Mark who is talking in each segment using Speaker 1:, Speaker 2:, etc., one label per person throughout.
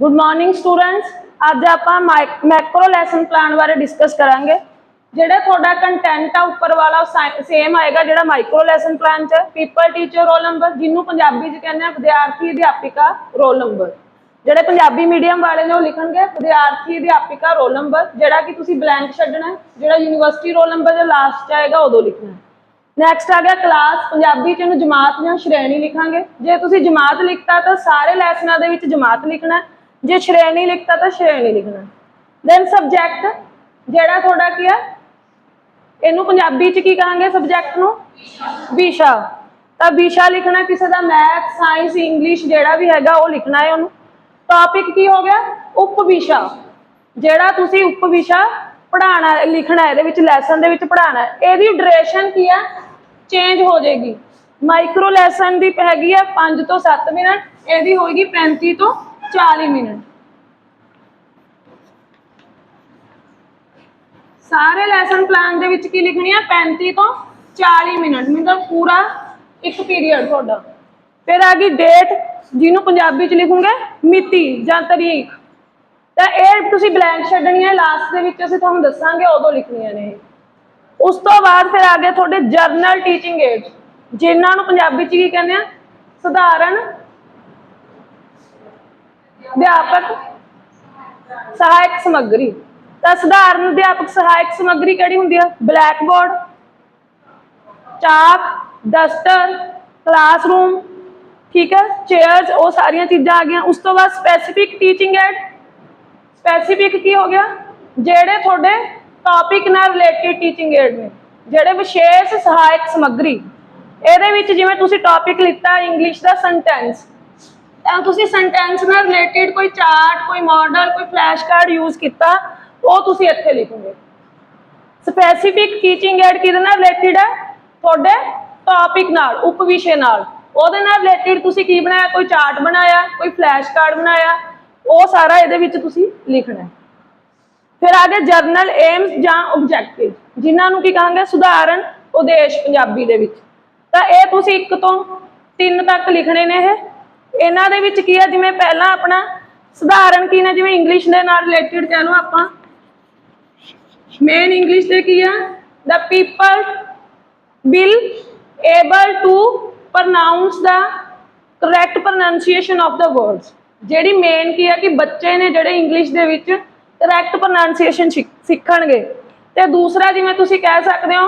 Speaker 1: Good morning students ਅੱਜ ਆਪਾਂ macro lesson plan ਬਾਰੇ ਡਿਸਕਸ ਕਰਾਂਗੇ। ਜਿਹੜਾ ਤੁਹਾਡਾ ਕੰਟੈਂਟ ਆ, ਉੱਪਰ ਵਾਲਾ ਸੇਮ ਆਏਗਾ ਜਿਹੜਾ ਮਾਈਕਰੋ ਲੈਸਨ ਪਲਾਨ ਚ। ਪੀਪਲ ਟੀਚਰ ਰੋਲ ਨੰਬਰ ਜਿਹਨੂੰ ਪੰਜਾਬੀ ਚ ਕਹਿੰਦੇ ਆ, ਵਿਦਿਆਰਥੀ, ਅਧਿਆਪਿਕਾ ਰੋਲ ਨੰਬਰ ਜਿਹੜੇ ਪੰਜਾਬੀ ਮੀਡੀਅਮ ਵਾਲੇ ਨੇ, ਉਹ ਲਿਖਣਗੇ, ਵਿਦਿਆਰਥੀ, ਅਧਿਆਪਿਕਾ ਰੋਲ ਨੰਬਰ ਜਿਹੜਾ ਕਿ ਤੁਸੀਂ ਬਲੈਂਕ ਛੱਡਣਾ ਜਿਹੜਾ ਯੂਨੀਵਰਸਿਟੀ ਰੋਲ ਨੰਬਰ ਦੇ ਲਾਸਟ ਚ ਆਏਗਾ, ਉਦੋਂ ਲਿਖਣਾ ਨੈਕਸਟ ਆ ਗਿਆ ਕਲਾਸ ਪੰਜਾਬੀ ਚ ਇਹਨੂੰ ਜਮਾਤ ਜਾਂ ਸ਼੍ਰੇਣੀ ਲਿਖਾਂਗੇ। ਜੇ ਤੁਸੀਂ ਜਮਾਤ ਲਿਖਤਾ, ਤਾਂ ਸਾਰੇ ਲੈਸਨਾਂ ਦੇ ਵਿੱਚ ਜਮਾਤ ਲਿਖਣਾ ਜੇ ਸ਼੍ਰੇਣੀ ਲਿਖਤਾ ਤਾਂ ਸ਼੍ਰੇਣੀ ਲਿਖਣਾ। ਦੈਨ ਸਬਜੈਕਟ ਜਿਹੜਾ ਤੁਹਾਡਾ ਕੀ ਹੈ ਇਹਨੂੰ ਪੰਜਾਬੀ ਚ ਕੀ ਕਹਾਂਗੇ ਸਬਜੈਕਟ ਨੂੰ? ਵਿਸ਼ਾ। ਤਾਂ ਵਿਸ਼ਾ ਲਿਖਣਾ ਕਿਸੇ ਦਾ ਮੈਥ ਸਾਇੰਸ ਇੰਗਲਿਸ਼ ਜਿਹੜਾ ਵੀ ਹੈਗਾ, ਉਹ ਲਿਖਣਾ ਹੈ ਉਹਨੂੰ। ਟੌਪਿਕ ਕੀ ਹੋ ਗਿਆ? ਉਪ ਵਿਸ਼ਾ ਜਿਹੜਾ ਤੁਸੀਂ ਉਪ ਵਿਸ਼ਾ ਪੜਾਉਣਾ ਲਿਖਣਾ ਇਹਦੇ ਵਿੱਚ ਲੈਸਨ ਦੇ ਵਿੱਚ ਪੜਾਉਣਾ ਇਹਦੀ ਡਿਊਰੇਸ਼ਨ ਕੀ ਹੈ ਚੇਂਜ ਹੋ ਜਾਏਗੀ। ਮਾਈਕਰੋ ਲੈਸਨ ਦੀ ਹੈਗੀ ਹੈ 5 ਤੋਂ 7 ਮਿੰਟ, ਇਹਦੀ ਹੋਏਗੀ 35 ਤੋਂ 40 ਮਿੰਟ। ਸਾਰੇ ਲੈਸਨ ਪਲਾਨ ਦੇ ਵਿੱਚ ਕੀ ਲਿਖਣੀ ਹੈ 35 ਤੋਂ 40 ਮਿੰਟ। ਮਤਲਬ ਪੂਰਾ ਇੱਕ ਪੀਰੀਅਡ ਤੁਹਾਡਾ। ਫਿਰ ਆ ਗਈ ਡੇਟ ਜਿਹਨੂੰ ਪੰਜਾਬੀ ਚ ਲਿਖੂਗੇ, ਮਿਤੀ ਜਾਂ ਤਰੀਕ। ਤਾਂ ਇਹ ਤੁਸੀਂ ਬਲੈਂਕ ਛੱਡਣੀ ਹੈ ਲਾਸਟ ਦੇ ਵਿੱਚ ਅਸੀਂ ਤੁਹਾਨੂੰ ਦੱਸਾਂਗੇ ਉਦੋਂ ਲਿਖਣੀਆਂ ਨੇ ਉਸ ਤੋਂ ਬਾਅਦ ਫਿਰ ਆ ਗਏ ਤੁਹਾਡੇ ਜਰਨਲ ਟੀਚਿੰਗ ਏਡ ਜਿਨ੍ਹਾਂ ਨੂੰ ਪੰਜਾਬੀ ਚ ਕੀ ਕਹਿੰਦੇ ਆ? ਸਧਾਰਨ ਅਧਿਆਪਕ ਸਹਾਇਕ ਸਮੱਗਰੀ। ਤਾਂ ਸਧਾਰਨ ਅਧਿਆਪਕ ਸਹਾਇਕ ਸਮੱਗਰੀ ਕਿਹੜੀ ਹੁੰਦੀ ਹੈ black board chalk duster classroom, ਠੀਕ ਹੈ ਚੇਅਰਸ, ਉਹ ਸਾਰੀਆਂ ਚੀਜ਼ਾਂ ਆ ਗਈਆਂ। ਉਸ ਤੋਂ ਬਾਅਦ ਸਪੈਸੀਫਿਕ ਟੀਚਿੰਗ ਐਡ ਸਪੈਸੀਫਿਕ ਕੀ ਹੋ ਗਿਆ? ਜਿਹੜੇ ਤੁਹਾਡੇ ਟੌਪਿਕ ਨਾਲ ਰਿਲੇਟਡ ਟੀਚਿੰਗ ਐਡ ਨੇ। ਜਿਹੜੇ ਵਿਸ਼ੇਸ਼ ਸਹਾਇਕ ਸਮੱਗਰੀ। ਇਹਦੇ ਵਿੱਚ ਜਿਵੇਂ ਤੁਸੀਂ ਟੌਪਿਕ ਲਿੱਤਾ ਇੰਗਲਿਸ਼ ਦਾ ਸੈਂਟੈਂਸ ਤਾਂ ਤੁਸੀਂ ਸੈਂਟੈਂਸ ਨਾਲ ਰਿਲੇਟਡ ਕੋਈ ਚਾਰਟ ਕੋਈ ਮਾਡਲ ਕੋਈ ਫਲੈਸ਼ ਕਾਰਡ ਯੂਜ਼ ਕੀਤਾ, ਉਹ ਤੁਸੀਂ ਇੱਥੇ ਲਿਖੋਗੇ। ਸਪੈਸੀਫਿਕ ਟੀਚਿੰਗ ਐਡ ਕਿਹਦੇ ਨਾਲ ਰਿਲੇਟਡ ਹੈ? ਤੁਹਾਡੇ ਟੌਪਿਕ ਨਾਲ, ਉਪਵਿਸ਼ੇ ਨਾਲ। ਉਹਦੇ ਨਾਲ ਰਿਲੇਟਡ ਤੁਸੀਂ ਕੀ ਬਣਾਇਆ? ਕੋਈ ਚਾਰਟ ਬਣਾਇਆ, ਕੋਈ ਫਲੈਸ਼ ਕਾਰਡ ਬਣਾਇਆ, ਉਹ ਸਾਰਾ ਇਹਦੇ ਵਿੱਚ ਤੁਸੀਂ ਲਿਖਣਾ ਫਿਰ ਆ ਗਏ ਜਰਨਲ ਏਮਸ ਜਾਂ ਆਬਜੈਕਟਿਵ ਜਿਨ੍ਹਾਂ ਨੂੰ ਕੀ ਕਹਾਂਗੇ? ਸੁਧਾਰਨ ਉਦੇਸ਼ ਪੰਜਾਬੀ ਦੇ ਵਿੱਚ। ਤਾਂ ਇਹ ਤੁਸੀਂ ਇੱਕ ਤੋਂ ਤਿੰਨ ਤੱਕ ਲਿਖਣੇ ਨੇ ਇਹ। ਇਹਨਾਂ ਦੇ ਵਿੱਚ ਕੀ ਹੈ ਜਿਵੇਂ ਪਹਿਲਾਂ ਆਪਣਾ ਸਧਾਰਨ ਕੀ ਨੇ ਜਿਵੇਂ ਇੰਗਲਿਸ਼ ਦੇ ਨਾਲ ਰਿਲੇਟਡ ਕਹਿ ਲਓ ਆਪਾਂ ਮੇਨ ਇੰਗਲਿਸ਼ ਦੇ ਕੀ ਆ the pupil will able to pronounce the correct pronunciation of the words ਜਿਹੜੀ ਮੇਨ ਕੀ ਆ ਕਿ ਬੱਚੇ ਨੇ ਜਿਹੜੇ ਇੰਗਲਿਸ਼ ਦੇ ਵਿੱਚ ਕਰੈਕਟ ਪ੍ਰੋਨਾਂਸੀਏਸ਼ਨ ਸਿੱਖਣਗੇ ਤੇ ਦੂਸਰਾ ਜਿਵੇਂ ਤੁਸੀਂ ਕਹਿ ਸਕਦੇ ਹੋ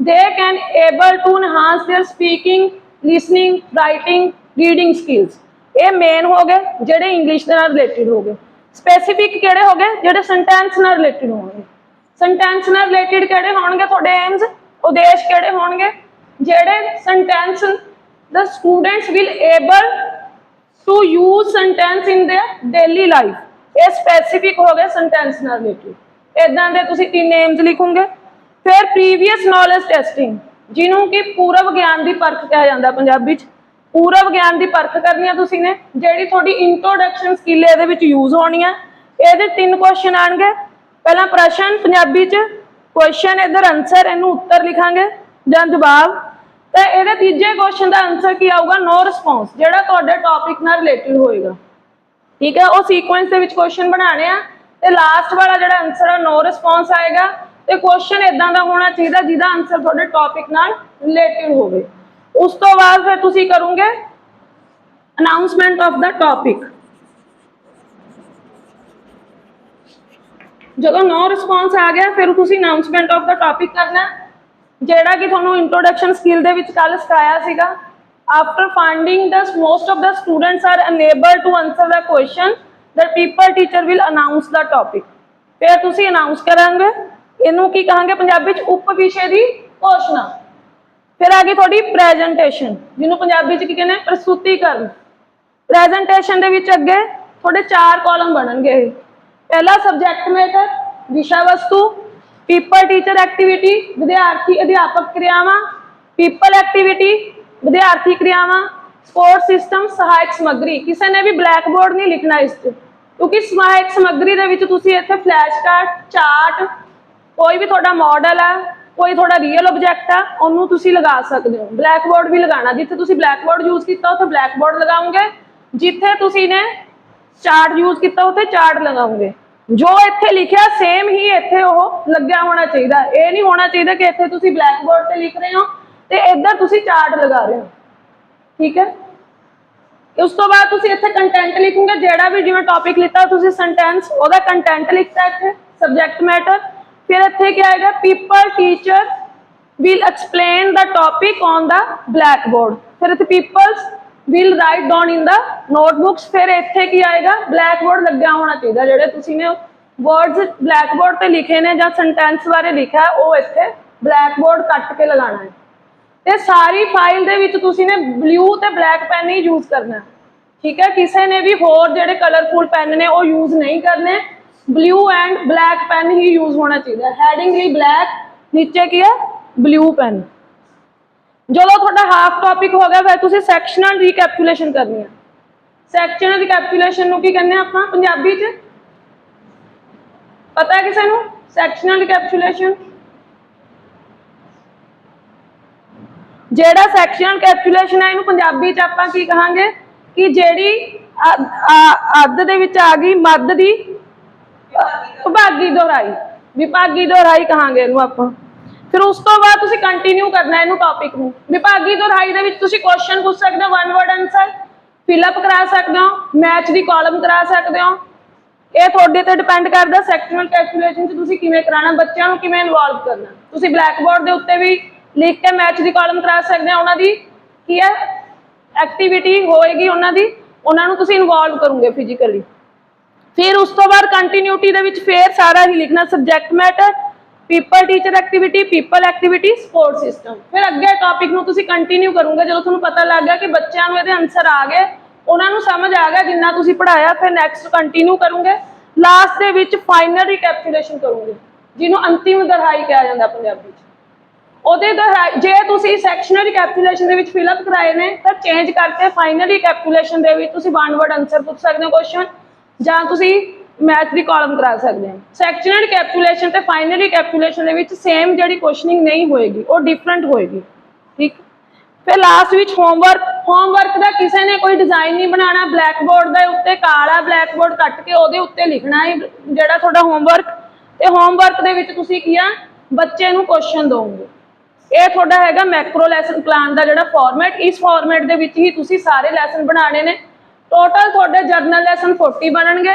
Speaker 1: they can able to enhance their speaking listening writing reading skills ਇਹ ਮੇਨ ਹੋ ਗਏ ਜਿਹੜੇ ਇੰਗਲਿਸ਼ ਦੇ ਨਾਲ ਰਿਲੇਟਡ ਹੋ ਗਏ। ਸਪੈਸੀਫਿਕ ਕਿਹੜੇ ਹੋ ਗਏ? ਜਿਹੜੇ ਸੈਂਟੈਂਸ ਨਾਲ ਰਿਲੇਟਡ ਹੋਣਗੇ। ਸੈਂਟੈਂਸ ਨਾਲ ਰਿਲੇਟਡ ਕਿਹੜੇ ਹੋਣਗੇ ਤੁਹਾਡੇ ਏਮਸ ਉਦੇਸ਼ ਕਿਹੜੇ ਹੋਣਗੇ? ਜਿਹੜੇ sentence the students will able to use sentence in their daily life ਇਹ ਸਪੈਸੀਫਿਕ ਹੋ ਗਏ ਸੈਂਟੈਂਸ ਨਾਲ ਰਿਲੇਟਡ ਇਦਾਂ ਦੇ ਤੁਸੀਂ ਤਿੰਨ ਨੇਮਸ ਲਿਖੋਗੇ। ਫਿਰ ਪ੍ਰੀਵੀਅਸ ਨੌਲੇਜ ਟੈਸਟਿੰਗ ਜਿਹਨੂੰ ਕਿ ਪੂਰਵ ਗਿਆਨ ਦੀ ਪਰਖ ਕਿਹਾ ਜਾਂਦਾ ਪੰਜਾਬੀ ਚ। ਪੂਰਵ ਗਿਆਨ ਦੀ ਪਰਖ ਕਰਨੀ ਆ ਤੁਸੀਂ ਨੇ, ਜਿਹੜੀ ਤੁਹਾਡੀ ਇੰਟਰੋਡਕਸ਼ਨ ਸਕਿੱਲ ਇਹਦੇ ਵਿੱਚ ਯੂਜ਼ ਹੋਣੀ ਆ। ਇਹਦੇ ਤਿੰਨ ਕੁਐਸਚਨ ਆਣਗੇ। ਪਹਿਲਾ ਪ੍ਰਸ਼ਨ ਪੰਜਾਬੀ ਚ ਕੁਐਸਚਨ ਇਧਰ ਆਨਸਰ ਇਹਨੂੰ ਉੱਤਰ ਲਿਖਾਂਗੇ ਜਾਂ ਜਵਾਬ। ਤੇ ਇਹਦੇ ਤੀਜੇ ਕੁਐਸਚਨ ਦਾ ਆਨਸਰ ਕੀ ਆਊਗਾ? ਨੋ ਰਿਸਪੌਂਸ ਜਿਹੜਾ ਤੁਹਾਡੇ ਟੌਪਿਕ ਨਾਲ ਰਿਲੇਟਡ ਹੋਏਗਾ। ਠੀਕ ਹੈ, ਉਹ ਸੀਕੁਐਂਸ ਦੇ ਵਿੱਚ ਕੁਐਸਚਨ ਬਣਾਣੇ ਆ। ਤੇ ਲਾਸਟ ਵਾਲਾ ਜਿਹੜਾ ਆਨਸਰ ਆ ਨੋ ਰਿਸਪੌਂਸ ਆਏਗਾ। ਤੇ ਕੁਐਸਚਨ ਇਦਾਂ ਦਾ ਹੋਣਾ ਚਾਹੀਦਾ ਜਿਹਦਾ ਆਨਸਰ ਤੁਹਾਡੇ ਟੌਪਿਕ ਨਾਲ ਰਿਲੇਟਡ ਹੋਵੇ। ਉਸ ਤੋਂ ਬਾਅਦ ਫਿਰ ਤੁਸੀਂ ਕਰੋਗੇ ਅਨਾਉਂਸਮੈਂਟ ਆਫ ਦਾ ਟੌਪਿਕ ਜਦੋਂ ਨੋ ਰਿਸਪੌਂਸ ਆ ਗਿਆ, ਫਿਰ ਤੁਸੀਂ ਅਨਾਉਂਸਮੈਂਟ ਆਫ ਦਾ ਟੌਪਿਕ ਕਰਨਾ ਜਿਹੜਾ ਕਿ ਤੁਹਾਨੂੰ ਇੰਟਰੋਡਕਸ਼ਨ ਸਕਿੱਲ ਦੇ ਵਿੱਚ ਕੱਲ ਸਿਖਾਇਆ ਸੀਗਾ। After finding the most of the students are unable to answer the question, the people teacher will announce the topic ਫਿਰ ਤੁਸੀਂ ਅਨਾਉਂਸ ਕਰਾਂਗੇ। ਇਹਨੂੰ ਕੀ ਕਹਾਂਗੇ? ਪੰਜਾਬੀ ਚ ਉਪ ਵਿਸ਼ੇ ਦੀ ਘੋਸ਼ਣਾ। ਫਿਰ ਆ ਗਈ ਤੁਹਾਡੀ ਪ੍ਰੈਜੈਂਟੇਸ਼ਨ ਜਿਹਨੂੰ ਪੰਜਾਬੀ ਚ ਕੀ ਕਹਿੰਦੇ ਆ? ਪ੍ਰਸਤੁਤੀਕਰਨ ਪ੍ਰੈਜੈਂਟੇਸ਼ਨ ਦੇ ਵਿੱਚ ਅੱਗੇ ਤੁਹਾਡੇ ਚਾਰ ਕਾਲਮ ਬਣਨਗੇ ਪਹਿਲਾ ਸਬਜੈਕਟ ਮੈਟਰ ਵਿਸ਼ਾ ਵਸਤੂ ਪੀਪਲ ਟੀਚਰ ਐਕਟੀਵਿਟੀ ਵਿਦਿਆਰਥੀ, ਅਧਿਆਪਕ ਕਿਰਿਆਵਾਂ ਪੀਪਲ ਐਕਟੀਵਿਟੀ ਵਿਦਿਆਰਥੀ ਕਿਰਿਆਵਾਂ ਸਪੋਰਟ ਸਿਸਟਮ ਸਹਾਇਕ ਸਮੱਗਰੀ। ਕਿਸੇ ਨੇ ਵੀ ਬਲੈਕ ਬੋਰਡ ਨਹੀਂ ਲਿਖਣਾ ਇਸ 'ਚ। ਕਿਉਂਕਿ ਸਹਾਇਕ ਸਮੱਗਰੀ ਦੇ ਵਿੱਚ ਤੁਸੀਂ ਇੱਥੇ ਫਲੈਸ਼ ਕਾਰਡ ਚਾਰਟ ਕੋਈ ਵੀ ਤੁਹਾਡਾ ਮਾਡਲ ਹੈ ਕੋਈ ਤੁਹਾਡਾ ਰੀਅਲ ਆਬਜੈਕਟ ਆ, ਉਹਨੂੰ ਤੁਸੀਂ ਲਗਾ ਸਕਦੇ ਹੋ। ਬਲੈਕ ਬੋਰਡ ਵੀ ਲਗਾਉਣਾ। ਜਿੱਥੇ ਤੁਸੀਂ ਬਲੈਕ ਬੋਰਡ ਯੂਜ਼ ਕੀਤਾ, ਉੱਥੇ ਬਲੈਕ ਬੋਰਡ ਲਗਾਓਗੇ। ਜਿੱਥੇ ਤੁਸੀਂ ਨੇ ਚਾਰਟ ਯੂਜ਼ ਕੀਤਾ, ਉੱਥੇ ਚਾਰਟ ਲਗਾਉਂਗੇ ਜੋ ਇੱਥੇ ਲਿਖਿਆ ਸੇਮ ਹੀ ਇੱਥੇ ਉਹ ਲੱਗਿਆ ਹੋਣਾ ਚਾਹੀਦਾ। ਇਹ ਨਹੀਂ ਹੋਣਾ ਚਾਹੀਦਾ ਕਿ ਇੱਥੇ ਤੁਸੀਂ ਬਲੈਕ ਬੋਰਡ ਤੇ ਲਿਖ ਰਹੇ ਹੋ ਤੇ ਇੱਧਰ ਤੁਸੀਂ ਚਾਰਟ ਲਗਾ ਰਹੇ ਹੋ। ਠੀਕ ਹੈ? ਉਸ ਤੋਂ ਬਾਅਦ ਤੁਸੀਂ ਇੱਥੇ ਕੰਟੈਂਟ ਲਿਖੋਗੇ। ਜਿਹੜਾ ਵੀ ਜਿਵੇਂ ਟੌਪਿਕ ਲਿੱਤਾ, ਤੁਸੀਂ ਸੈਂਟੈਂਸ ਉਹਦਾ ਕੰਟੈਂਟ ਲਿਖਤਾ ਇੱਥੇ ਸਬਜੈਕਟ ਮੈਟਰ ਫਿਰ ਇੱਥੇ ਕੀ ਆਏਗਾ? Pupil teacher will explain the topic on the blackboard. ਫਿਰ ਇੱਥੇ peoples will write down in the notebooks. ਫਿਰ ਇੱਥੇ ਕੀ ਆਏਗਾ? Blackboard ਲੱਗਿਆ ਹੋਣਾ ਚਾਹੀਦਾ। ਜਿਹੜੇ ਤੁਸੀਂ ਨੇ words blackboard ਤੇ ਲਿਖੇ ਨੇ ਜਾਂ sentence ਬਾਰੇ ਲਿਖਿਆ, ਉਹ ਇੱਥੇ blackboard ਕੱਟ ਕੇ ਲਗਾਉਣਾ ਹੈ। ਤੇ ਸਾਰੀ ਫਾਈਲ ਦੇ ਵਿੱਚ ਤੁਸੀਂ ਨੇ ਬਲੂ ਤੇ ਬਲੈਕ ਪੈਨ ਹੀ ਯੂਜ਼ ਕਰਨਾ। ਠੀਕ ਹੈ? ਕਿਸੇ ਨੇ ਵੀ ਹੋਰ ਜਿਹੜੇ ਕਲਰਫੁਲ ਪੈਨ ਨੇ, ਉਹ ਯੂਜ਼ ਨਹੀਂ ਕਰਨੇ। ਬਲੂ ਐਂਡ ਬਲੈਕ ਪੈਨ ਹੀ ਯੂਜ਼ ਹੋਣਾ ਚਾਹੀਦਾ। ਹੈਡਿੰਗ ਲਈ ਬਲੈਕ ਨੀਚੇ ਕੀ ਹੈ? ਬਲੂ ਪੈਨ ਜਦੋਂ ਤੁਹਾਡਾ ਹਾਫ ਟਾਪਿਕ ਹੋ ਗਿਆ, ਫਿਰ ਤੁਸੀਂ ਸੈਕਸ਼ਨਲ ਰੀਕੈਪਚੁਲੇਸ਼ਨ ਕਰਨੀ ਹੈ। ਸੈਕਸ਼ਨਲ ਰੀਕੈਪਚੁਲੇਸ਼ਨ ਨੂੰ ਕੀ ਕਹਿੰਦੇ ਆ ਆਪਾਂ? ਪੰਜਾਬੀ 'ਚ? ਪਤਾ ਹੈ ਕਿਸੇ ਨੂੰ? ਸੈਕਸ਼ਨਲ ਰੀਕੈਪਚੁਲੇਸ਼ਨ ਜਿਹੜਾ ਸੈਕਸ਼ਨਲ ਕੈਪਚੁਲੇਸ਼ਨ ਹੈ, ਇਹਨੂੰ ਪੰਜਾਬੀ ਚ ਆਪਾਂ ਕੀ ਕਹਾਂਗੇ? ਕਿ ਜਿਹੜੀ ਅੱਧ ਦੇ ਵਿੱਚ ਆ ਗਈ, ਮੱਧ ਦੀ ਵਿਭਾਗੀ ਦੁਹਰਾਈ। ਵਿਭਾਗੀ ਦੁਹਰਾਈ ਕਹਾਂਗੇ ਇਹਨੂੰ ਆਪਾਂ। ਫਿਰ ਉਸ ਤੋਂ ਬਾਅਦ ਤੁਸੀਂ ਕੰਟੀਨਿਊ ਕਰਨਾ ਇਹਨੂੰ ਟੌਪਿਕ ਨੂੰ। ਵਿਭਾਗੀ ਦੁਹਰਾਈ ਦੇ ਵਿੱਚ ਤੁਸੀਂ ਕੁਐਸਚਨ ਪੁੱਛ ਸਕਦੇ ਹੋ one word answer fill up ਕਰਾ ਸਕਦੇ ਹੋ ਮੈਚ ਦੀ ਕਾਲਮ ਕਰਾ ਸਕਦੇ ਹੋ। ਇਹ ਤੁਹਾਡੇ ਤੇ ਡਿਪੈਂਡ ਕਰਦਾ ਸੈਕਸ਼ਨਲ ਕੈਲਕੂਲੇਸ਼ਨ ਚ ਤੁਸੀਂ ਕਿਵੇਂ ਕਰਾਣਾ ਬੱਚਿਆਂ ਨੂੰ ਕਿਵੇਂ ਇਨਵੋਲਵ ਕਰਨਾ। ਤੁਸੀਂ ਬਲੈਕ ਬੋਰਡ ਦੇ ਉੱਤੇ ਵੀ ਲਿਖ ਕੇ ਮੈਚ ਦੀ ਕਾਲਮ ਕਰਾ ਸਕਦੇ ਹੋ, ਉਹਨਾਂ ਦੀ ਕੀ ਹੈ? ਐਕਟੀਵਿਟੀ ਹੋਏਗੀ ਉਹਨਾਂ ਦੀ। ਉਹਨਾਂ ਨੂੰ ਤੁਸੀਂ ਇਨਵੋਲਵ ਕਰੋਗੇ ਫਿਜ਼ੀਕਲੀ ਫਿਰ ਉਸ ਤੋਂ ਬਾਅਦ ਕੰਟੀਨਿਊਟੀ ਦੇ ਵਿੱਚ ਫੇਰ ਸਾਰਾ ਹੀ ਲਿਖਣਾ subject matter pupil teacher activity pupil activity support system ਫਿਰ ਅੱਗੇ ਟਾਪਿਕ ਨੂੰ ਤੁਸੀਂ ਕੰਟੀਨਿਊ ਕਰੋਗੇ, ਜਦੋਂ ਤੁਹਾਨੂੰ ਪਤਾ ਲੱਗ ਗਿਆ ਕਿ ਬੱਚਿਆਂ ਨੂੰ ਇਹਦੇ ਆਨਸਰ ਆ ਗਏ, ਉਹਨਾਂ ਨੂੰ ਸਮਝ ਆ ਗਿਆ ਜਿੰਨਾ ਤੁਸੀਂ ਪੜਾਇਆ ਫਿਰ ਨੈਕਸਟ ਕੰਟੀਨਿਊ ਕਰੋਗੇ ਲਾਸਟ ਦੇ ਵਿੱਚ ਫਾਈਨਲ ਰੀਕੈਪਚੁਲੇਸ਼ਨ ਕਰੋਗੇ, ਜਿਹਨੂੰ ਅੰਤਿਮ ਦਰਹਾਈ ਕਿਹਾ ਜਾਂਦਾ ਪੰਜਾਬੀ 'ਚ। ਉਹਦੇ ਦੁਹਰਾਈ, ਜੇ ਤੁਸੀਂ ਸੈਕਸ਼ਨਲ ਰੀਕੈਪਚੁਲੇਸ਼ਨ ਦੇ ਵਿੱਚ ਫਿਲ ਅਪ ਕਰਾਏ ਨੇ, ਤਾਂ ਚੇਂਜ ਕਰਕੇ ਫਾਈਨਲ ਰੀਕੈਪਚੁਲੇਸ਼ਨ ਦੇ ਵਿੱਚ ਤੁਸੀਂ ਵਨ ਵਰਡ ਆਨਸਰ ਪੁੱਛ ਸਕਦੇ ਹੋ ਕੁਐਸਚਨ ਜਾਂ ਤੁਸੀਂ ਮੈਥ ਦੀ ਕਾਲਮ ਕਰਾ ਸਕਦੇ ਹੋ। ਸੈਕਸ਼ਨਲ ਰੀਕੈਪਚੁਲੇਸ਼ਨ ਤੇ ਫਾਈਨਲ ਰੀਕੈਪਚੁਲੇਸ਼ਨ ਦੇ ਵਿੱਚ ਸੇਮ ਜਿਹੜੀ ਕੁਐਸਚਨਿੰਗ ਨਹੀਂ ਹੋਏਗੀ, ਉਹ ਡਿਫਰੈਂਟ ਹੋਏਗੀ। ਠੀਕ? ਫਿਰ ਲਾਸਟ ਵਿੱਚ ਹੋਮਵਰਕ ਹੋਮਵਰਕ ਦਾ ਕਿਸੇ ਨੇ ਕੋਈ ਡਿਜ਼ਾਈਨ ਨਹੀਂ ਬਣਾਉਣਾ ਬਲੈਕ ਬੋਰਡ ਦੇ ਉੱਤੇ ਕਾਲਾ ਬਲੈਕ ਬੋਰਡ ਕੱਟ ਕੇ ਉਹਦੇ ਉੱਤੇ ਲਿਖਣਾ ਹੈ, ਜਿਹੜਾ ਤੁਹਾਡਾ ਹੋਮਵਰਕ ਤੇ ਹੋਮਵਰਕ ਦੇ ਵਿੱਚ ਤੁਸੀਂ ਕੀ ਆ? ਬੱਚੇ ਨੂੰ ਕੁਐਸਚਨ ਦੋਗੇ ਇਹ ਤੁਹਾਡਾ ਹੈਗਾ ਮੈਕਰੋ ਲੈਸਨ ਪਲਾਨ ਦਾ ਜਿਹੜਾ ਫਾਰਮੈਟ ਇਸ ਫਾਰਮੈਟ ਦੇ ਵਿੱਚ ਹੀ ਤੁਸੀਂ ਸਾਰੇ ਲੈਸਨ ਬਣਾਉਣੇ ਨੇ। ਟੋਟਲ ਤੁਹਾਡੇ ਜਰਨਲ ਲੈਸਨ 40 ਬਣਨਗੇ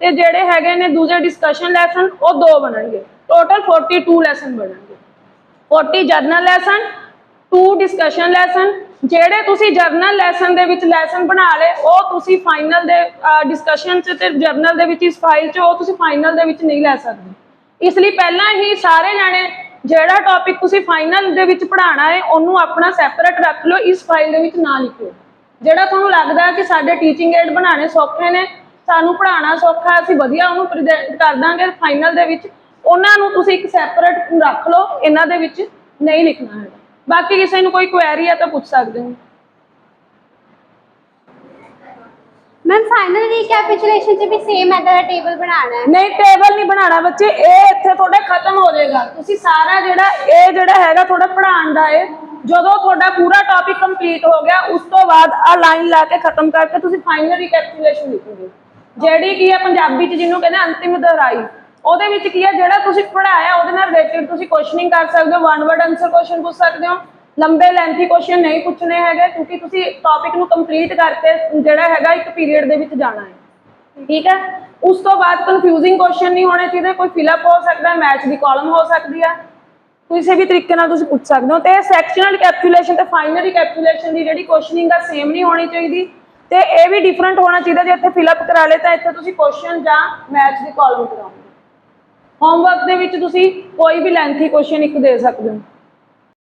Speaker 1: ਤੇ ਜਿਹੜੇ ਹੈਗੇ ਨੇ ਦੂਜੇ ਡਿਸਕਸ਼ਨ ਲੈਸਨ ਉਹ ਦੋ ਬਣਨਗੇ। ਟੋਟਲ 42 ਲੈਸਨ ਬਣਨਗੇ। 40 ਜਰਨਲ ਲੈਸਨ 2 ਡਿਸਕਸ਼ਨ ਲੈਸਨ ਜਿਹੜੇ ਤੁਸੀਂ ਜਰਨਲ ਲੈਸਨ ਦੇ ਵਿੱਚ ਲੈਸਨ ਬਣਾ ਲਏ, ਉਹ ਤੁਸੀਂ ਫਾਈਨਲ ਦੇ ਡਿਸਕਸ਼ਨ ਚ ਤੇ ਜਰਨਲ ਦੇ ਵਿੱਚ ਇਸ ਫਾਈਲ ਚ, ਉਹ ਤੁਸੀਂ ਫਾਈਨਲ ਦੇ ਵਿੱਚ ਨਹੀਂ ਲੈ ਸਕਦੇ। ਇਸ ਲਈ ਪਹਿਲਾਂ ਹੀ ਸਾਰੇ ਜਾਣੇ ਜਿਹੜਾ ਟੌਪਿਕ ਤੁਸੀਂ ਫਾਈਨਲ ਦੇ ਵਿੱਚ ਪੜ੍ਹਾਉਣਾ ਹੈ, ਉਹਨੂੰ ਆਪਣਾ ਸੈਪਰੇਟ ਰੱਖ ਲਓ, ਇਸ ਫਾਈਲ ਦੇ ਵਿੱਚ ਨਾ ਲਿਖੋ ਜਿਹੜਾ ਤੁਹਾਨੂੰ ਲੱਗਦਾ ਕਿ ਸਾਡੇ ਟੀਚਿੰਗ ਏਡ ਬਣਾਉਣੇ ਸੌਖੇ ਨੇ ਸਾਨੂੰ ਪੜ੍ਹਾਉਣਾ ਸੌਖਾ ਅਸੀਂ ਵਧੀਆ ਉਹਨੂੰ ਪ੍ਰੈਜ਼ੈਂਟ ਕਰ ਦਾਂਗੇ ਫਾਈਨਲ ਦੇ ਵਿੱਚ ਉਹਨਾਂ ਨੂੰ ਤੁਸੀਂ ਇੱਕ ਸੈਪਰੇਟ ਰੱਖ ਲਓ ਇਹਨਾਂ ਦੇ ਵਿੱਚ ਨਹੀਂ ਲਿਖਣਾ ਹੈ ਬਾਕੀ ਕਿਸੇ ਨੂੰ ਕੋਈ ਕੁਐਰੀ ਹੈ ਤਾਂ ਪੁੱਛ ਸਕਦੇ ਹੋ।
Speaker 2: ਮੈਮ ਫਾਈਨਲ ਰੀਕੈਪੀਚੁਲੇਸ਼ਨ ਚ ਵੀ ਸੇਮ ਐਦਾ ਟੇਬਲ ਬਣਾਉਣਾ ਹੈ।
Speaker 1: ਨਹੀਂ ਟੇਬਲ ਨਹੀਂ ਬਣਾਉਣਾ ਬੱਚੇ ਇਹ ਇੱਥੇ ਤੁਹਾਡੇ ਖਤਮ ਹੋ ਜਾਏਗਾ। ਤੁਸੀਂ ਸਾਰਾ ਜਿਹੜਾ ਇਹ ਜਿਹੜਾ ਹੈਗਾ ਤੁਹਾਡਾ ਪੜ੍ਹਾਉਣ ਦਾ ਹੈ ਜਦੋਂ ਤੁਹਾਡਾ ਪੂਰਾ ਟੌਪਿਕ ਕੰਪਲੀਟ ਹੋ ਗਿਆ, ਉਸ ਤੋਂ ਬਾਅਦ ਆ ਲਾਈਨ ਲਾ ਕੇ ਖਤਮ ਕਰਕੇ ਤੁਸੀਂ ਫਾਈਨਲ ਰੀਕੈਪਚੁਲੇਸ਼ਨ ਲਿਖੋਗੇ। ਜਿਹੜੀ ਕੀ ਹੈ ਪੰਜਾਬੀ ਚ ਜਿਹਨੂੰ ਕਹਿੰਦੇ ਅੰਤਿਮ ਦੁਹਰਾਈ, ਉਹਦੇ ਵਿੱਚ ਕੀ ਹੈ ਜਿਹੜਾ ਤੁਸੀਂ ਪੜ੍ਹਾਇਆ, ਉਹਦੇ ਨਾਲ ਰਿਲੇਟਡ ਤੁਸੀਂ ਕੁਐਸਚਨਿੰਗ ਕਰ ਸਕਦੇ ਹੋ। ਵਨ ਵਰਡ ਆਨਸਰ ਕੁਐਸਚਨ ਪੁੱਛ ਸਕਦੇ ਹੋ। ਲੰਬੇ ਲੈਂਥੀ ਕੁਐਸਚਨ ਨਹੀਂ ਪੁੱਛਣੇ ਹੈਗੇ, ਕਿਉਂਕਿ ਤੁਸੀਂ ਟੌਪਿਕ ਨੂੰ ਕੰਪਲੀਟ ਕਰਕੇ ਜਿਹੜਾ ਹੈਗਾ ਇੱਕ ਪੀਰੀਅਡ ਦੇ ਵਿੱਚ ਜਾਣਾ ਹੈ। ਠੀਕ ਹੈ? ਉਸ ਤੋਂ ਬਾਅਦ ਕਨਫਿਊਜ਼ਿੰਗ ਕੁਐਸਚਨ ਨਹੀਂ ਹੋਣੇ ਚਾਹੀਦੇ, ਕੋਈ ਫਿਲਅਪ ਹੋ ਸਕਦਾ ਮੈਚ ਦੀ ਕਾਲਮ ਹੋ ਸਕਦੀ ਹੈ ਕਿਸੇ ਵੀ ਤਰੀਕੇ ਨਾਲ ਤੁਸੀਂ ਪੁੱਛ ਸਕਦੇ ਹੋ। ਤੇ ਸੈਕਸ਼ਨਲ ਕੈਪਚੁਲੇਸ਼ਨ ਤੇ ਫਾਈਨਲ ਕੈਪਚੁਲੇਸ਼ਨ ਦੀ ਜਿਹੜੀ ਕੁਐਸਚਨਿੰਗ ਆ ਸੇਮ ਨਹੀਂ ਹੋਣੀ ਚਾਹੀਦੀ। ਤੇ ਇਹ ਵੀ ਡਿਫਰੈਂਟ ਹੋਣਾ ਚਾਹੀਦਾ, ਜੇ ਇੱਥੇ ਫਿਲਅਪ ਕਰਾ ਲੇ ਤਾਂ ਇੱਥੇ ਤੁਸੀਂ ਕੁਐਸਚਨ ਜਾਂ ਮੈਚ ਦੀ ਕਾਲਮ ਕਰਾਓਗੇ। ਹੋਮਵਰਕ ਦੇ ਵਿੱਚ ਤੁਸੀਂ ਕੋਈ ਵੀ ਲੈਂਥੀ ਕੁਐਸਚਨ ਇੱਕ ਦੇ ਸਕਦੇ ਹੋ।